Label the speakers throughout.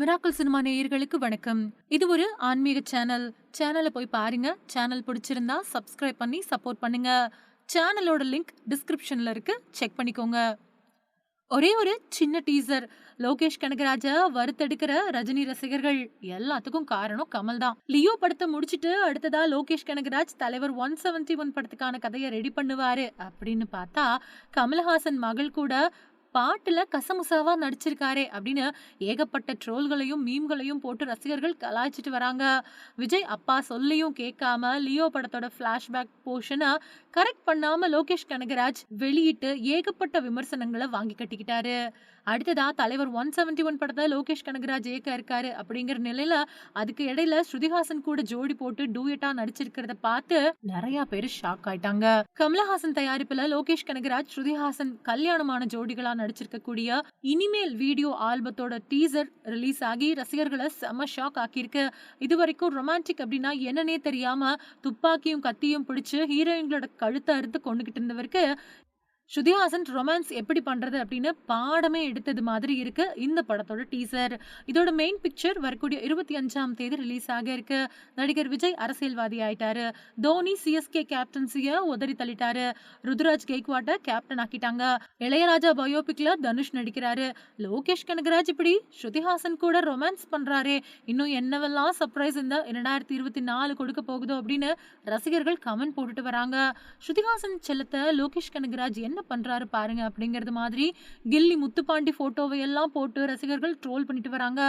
Speaker 1: Miracle cinema நேயர்களுக்கு வணக்கம். இது ஒரு ஆன்மீக சேனல். சேனலை போய் பாருங்க. சேனல் பிடிச்சிருந்தா சப்ஸ்கிரைப் பண்ணி சப்போர்ட் பண்ணுங்க. சேனலோட லிங்க் டிஸ்கிரிப்ஷன்ல இருக்கு. செக் பண்ணிக்கோங்க. ஒரே ஒரு சின்ன டீசர் லோகேஷ் கனகராஜ வறுத்தெடுக்கிற ரஜினி ரசிகர்கள். எல்லாத்துக்கும் காரணம் கமல் தான். லியோ படத்தை முடிச்சிட்டு அடுத்ததா லோகேஷ் கனகராஜ் தலைவர் ஒன் செவன்டி ஒன் படத்துக்கான கதையை ரெடி பண்ணுவாரு. அப்படின்னு பார்த்தா கமல்ஹாசன் மகள் கூட பாட்டுல கசமுசாவா நடிச்சிருக்காரே அப்படின்னு ஏகப்பட்ட ட்ரோல்களையும் மீம்களையும் போட்டு ரசிகர்கள் கலாய்ச்சிட்டு வராங்க. விஜய் அப்பா சொல்லியும் கேட்காம லியோ படத்தோட ஃபிளாஷ்பேக் போர்ஷனை கரெக்ட் பண்ணாம லோகேஷ் கனகராஜ் வெளியிட்டு ஏகப்பட்ட விமர்சனங்களை வாங்கி கட்டிக்கிட்டாரு. அடுத்ததா தலைவர் ஒன் செவன்டி ஒன் படத்தை லோகேஷ் கனகராஜ் ஏக்க இருக்காரு அப்படிங்கிற நிலையில அதுக்கு இடையில ஸ்ருதிஹாசன் கூட ஜோடி போட்டு டூயட்டா நடிச்சிருக்கிறத பார்த்து நிறைய பேர் ஷாக் ஆயிட்டாங்க. கமலஹாசன் தயாரிப்புல லோகேஷ் கனகராஜ் ஸ்ருதிஹாசன் கல்யாணமான ஜோடிகளா நடிச்சிருக்கக்கூடிய இனிமேல் வீடியோ ஆல்பத்தோட டீசர் ரிலீஸ் ஆகி ரசிகர்களை செம ஷாக் ஆக்கியிருக்கு. இது வரைக்கும் ரொமான்டிக் அப்படின்னா என்னன்னே தெரியாம துப்பாக்கியும் கத்தியும் பிடிச்சு ஹீரோயின்களோட கழுத்தை அறுத்து கொண்டுகிட்டு இருந்தவருக்கு ஸ்ருதிஹாசன் ரொமான்ஸ் எப்படி பண்ணுறது அப்படின்னு பாடமே எடுத்தது மாதிரி இருக்குது இந்த படத்தோட டீசர் இதோட மெயின் பிக்சர் வரக்கூடிய இருபத்தி அஞ்சாம் தேதி ரிலீஸ் ஆக இருக்கு. நடிகர் விஜய் அரசியல்வாதி ஆயிட்டாரு. தோனி சிஎஸ்கே கேப்டன்சியை உதறி தள்ளிட்டாரு. ருத்ராஜ் கெய்க்வாட்டை கேப்டன் ஆக்கிட்டாங்க. இளையராஜா பயோபிக்ல தனுஷ் நடிக்கிறாரு. லோகேஷ் கனகராஜ் இப்படி ஸ்ருதிஹாசன் கூட ரொமான்ஸ் பண்ணுறாரே இன்னும் என்னவெல்லாம் சர்ப்ரைஸ் இந்த இரண்டாயிரத்தி இருபத்தி நாலு கொடுக்க போகுதோ அப்படின்னு ரசிகர்கள் கமெண்ட் போட்டுட்டு வராங்க. ஸ்ருதிஹாசன் செல்லத்தை லோகேஷ் கனகராஜ் என்ன பண்றாரு பாருங்க அப்படிங்கிறது மாதிரி கில்லி முத்துப்பாண்டி ஃபோட்டோவை எல்லாம் போட்டு ரசிகர்கள் ட்ரோல் பண்ணிட்டு வராங்க.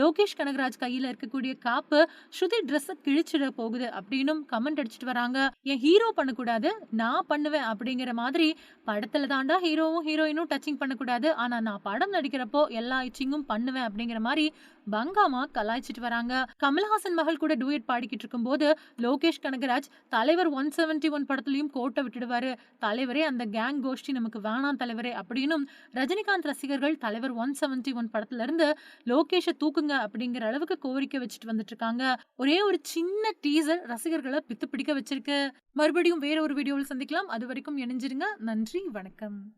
Speaker 1: லோகேஷ் கனகராஜ் கையில் இருக்கக்கூடிய காப்பு ஸ்ருதி ட்ரெஸ்ஸை கிழிச்சிட போகுது அப்படின்னும் கமெண்ட் அடிச்சிட்டு வராங்க. என் ஹீரோ பண்ணக்கூடாது நான் பண்ணுவேன் அப்படிங்கிற மாதிரி படத்துல தாண்டா ஹீரோவும் ஹீரோயினும் டச்சிங் பண்ணக்கூடாது. ஆனா நான் படம் நடிக்கிறப்போ எல்லா இச்சிங்கும் பண்ணுவேன் அப்படிங்கிற மாதிரி பங்காமா கலாய்ச்சிட்டு வராங்க. கமல்ஹாசன் மகள் கூட டூயட் பாடிக்கிட்டு இருக்கும்போது லோகேஷ் கனகராஜ் தலைவர் ஒன் செவன்டி ஒன் படத்துலயும் கோட்டை விட்டுடுவாரு. தலைவரே அந்த கேங் கோஷ்டி நமக்கு வேணாம் தலைவரே அப்படின்னும் ரஜினிகாந்த் ரசிகர்கள் தலைவர் ஒன் செவன்டி ஒன் படத்துல இருந்து லோகேஷை தூக்குங்க அப்படிங்கிற அளவுக்கு கோரிக்கை வச்சுட்டு வந்துட்டு இருக்காங்க ஒரே ஒரு சின்ன டீசர் ரசிகர்களை பித்து பிடிக்க வச்சிருக்கு. மறுபடியும் வேற ஒரு வீடியோவில் சந்திக்கலாம். அது வரைக்கும் இணைஞ்சிருங்க. நன்றி வணக்கம்.